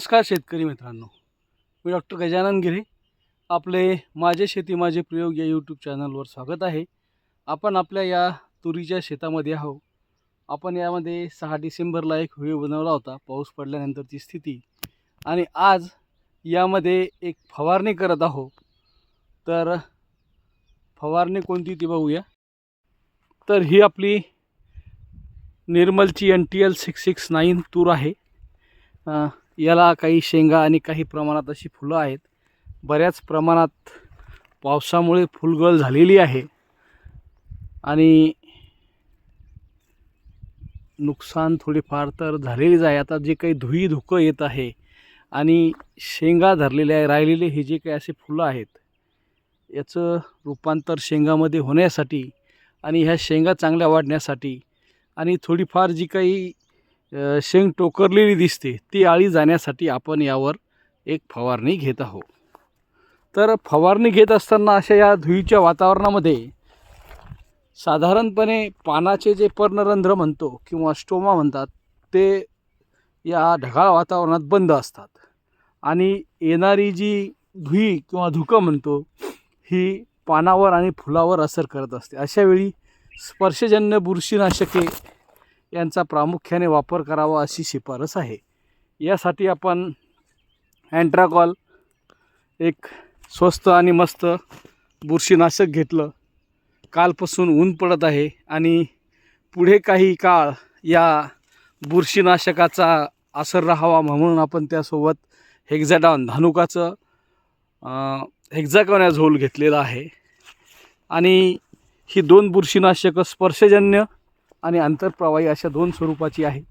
नमस्कार शेतकरी मित्रांनो. मी डॉक्टर गजानन गिरे. आपले माझे शेती माझे प्रयोग या यूट्यूब चॅनलवर स्वागत आहे. आपण आपल्या या तुरीच्या शेतामध्ये आहो आपण यामध्ये सहा डिसेंबरला एक व्हिडिओ बनवला होता पाऊस पडल्यानंतरची स्थिती. आणि आज यामध्ये एक फवारणी करत आहो तर फवारणी कोणती ती बघूया. तर ही आपली निर्मलची N T L six six nine तूर आहे. याला काही शेंगा आणि काही प्रमाणात अशी फुलं आहेत. बऱ्याच प्रमाणात पावसामुळे फुलगळ झालेली आहे. आणि नुकसान थोडीफार तर झालेलीच आहे. आता जे काही धुई धुकं येत आहे आणि शेंगा धरलेले आहे राहिलेले हे जे काही असे फुलं आहेत याचं रूपांतर शेंगामध्ये होण्यासाठी आणि ह्या शेंगा चांगल्या वाढण्यासाठी आणि थोडीफार जी काही शेंग टोकरलेली दिसते. ती आळी जाण्यासाठी आपण यावर एक फवारणी घेत आहोत. तर फवारणी घेत असताना अशा या धुईच्या वातावरणामध्ये साधारणपणे पानाचे जे पर्णरंध्र म्हणतो किंवा स्टोमा म्हणतात ते या ढगाळ वातावरणात बंद असतात. आणि येणारी जी धुई किंवा धुकं म्हणतो ही पानावर आणि फुलावर असर करत असते. अशावेळी स्पर्शजन्य बुरशीनाशके यांचा प्रामुख्याने वापर करावा अशी शिफारस आहे. यासाठी आपण अँट्राकॉल एक स्वस्त आणि मस्त बुरशीनाशक घेतलं. कालपासून ऊन पडत आहे आणि पुढे काही काळ या बुरशीनाशकाचा असर राहावा म्हणून आपण त्यासोबत हेक्झाडॉन धानुकाचं हेक्झाकॉनॅझोल घेतलेला आहे. आणि ही दोन बुरशीनाशकं स्पर्शजन्य आणि आंतरप्रवाही अशा दोन स्वरूपाची आहेत.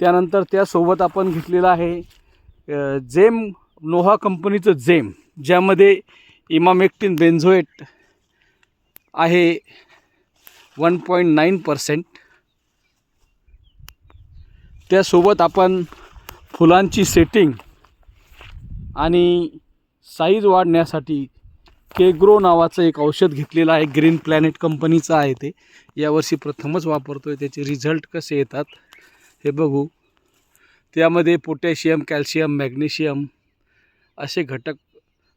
त्यानंतर त्यासोबत आपण घेतलेलं आहे जेम नोहा कंपनीचं जेम ज्यामध्ये इमामेक्टिन बेन्झोएट आहे वन पॉईंट नाईन पर्सेंट. त्यासोबत आपण फुलांची सेटिंग आणि साईज वाढण्यासाठी केग्रो नावाचं एक औषध घेतलेलं आहे. ग्रीन प्लॅनेट कंपनीचं आहे ते. यावर्षी प्रथमच वापरतो आहे त्याचे रिझल्ट कसे येतात हे बघू. त्यामध्ये पोटॅशियम कॅल्शियम मॅग्नेशियम असे घटक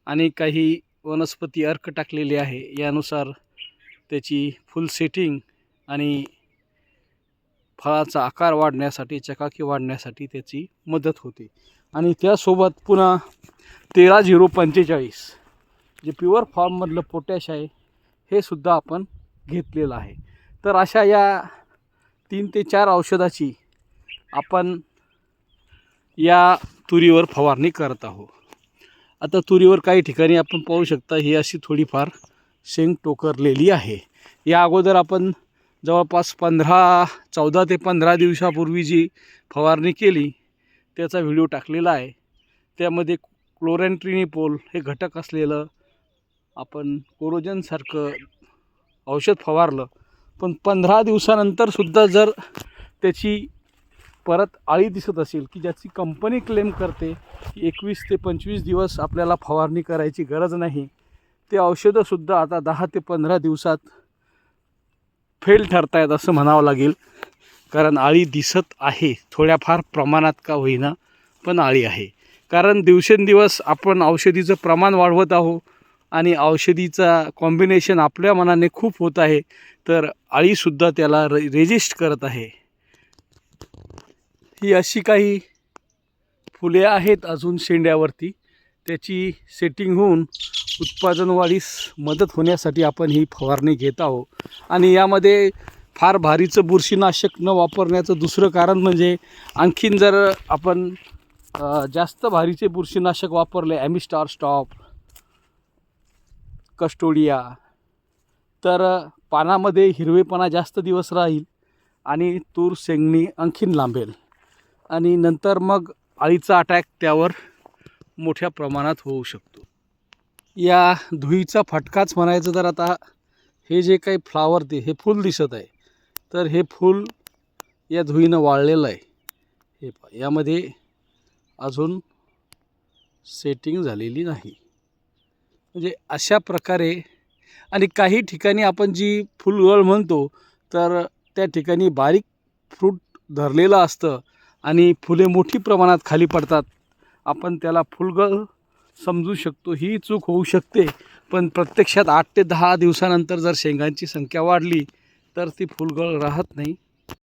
आणि काही वनस्पती अर्क टाकलेले आहे. यानुसार त्याची फुल सेटिंग आणि फळाचा आकार वाढण्यासाठी चकाकी वाढण्यासाठी त्याची मदत होते. आणि त्यासोबत पुन्हा तेरा झिरो पंचेचाळीस. जे प्युअर फॉर्ममधलं पोटॅश आहे हे सुद्धा आपण घेतलेलं आहे. तर अशा या तीन ते चार औषधाची आपण या तुरीवर फवारणी करत आहोत. आता तुरीवर काही ठिकाणी आपण पाहू शकता ही अशी थोडीफार शेंग टोकरलेली आहे. या अगोदर आपण जवळपास पंधरा चौदा ते पंधरा दिवसापूर्वी जी फवारणी केली त्याचा व्हिडिओ टाकलेला आहे. त्यामध्ये क्लोरॅन्ट्रिनिपोल हे घटक असलेलं आपण कोरोजनसारखं औषध फवारलं पण पंधरा दिवसानंतरसुद्धा जर त्याची परत आळी दिसत असेल की ज्याची कंपनी क्लेम करते की एकवीस ते पंचवीस दिवस आपल्याला फवारणी करायची गरज नाही ते औषधंसुद्धा आता दहा ते पंधरा दिवसात फेल ठरतायत असं म्हणावं लागेल. कारण आळी दिसत आहे थोड्याफार प्रमाणात का होईना पण आळी आहे. कारण दिवसेंदिवस आपण औषधीचं प्रमाण वाढवत आहोत आणि औषधीचा कॉम्बिनेशन आपल्या मनाने खूप होत आहे तर आळीसुद्धा त्याला रे रेजिस्ट करत आहे. ही अशी काही फुले आहेत अजून शेंड्यावरती. त्याची सेटिंग होऊन उत्पादन वाढीस मदत होण्यासाठी आपण ही फवारणी घेत आहोत. आणि यामध्ये फार भारीचं बुरशीनाशक न वापरण्याचं दुसरं कारण म्हणजे आणखीन जर आपण जास्त भारीचे बुरशीनाशक वापरले ॲमिस्टार स्टॉप कस्टोडिया. तर पानामध्ये हिरवेपणा जास्त दिवस राहील आणि तूर शेंगणी आणखीन लांबेल. आणि नंतर मग अळीचा अटॅक त्यावर मोठ्या प्रमाणात होऊ शकतो. या धुईचा फटकाच म्हणायचं तर आता हे जे काही फ्लावर ते हे फूल दिसत आहे. तर हे फूल या धुईनं वाळलेलं आहे. हे पा यामध्ये अजून सेटिंग झालेली नाही. म्हणजे अशा प्रकारे आणि काही ठिकाणी आपण जी फुलगळ म्हणतो तर त्या ठिकाणी बारीक फ्रूट धरलेलं असतं आणि फुले मोठी प्रमाणात खाली पडतात. आपण त्याला फुलगळ समजू शकतो ही चूक होऊ शकते. पण प्रत्यक्षात आठ ते दहा दिवसानंतर जर शेंगांची संख्या वाढली तर ती फुलगळ राहत नाही.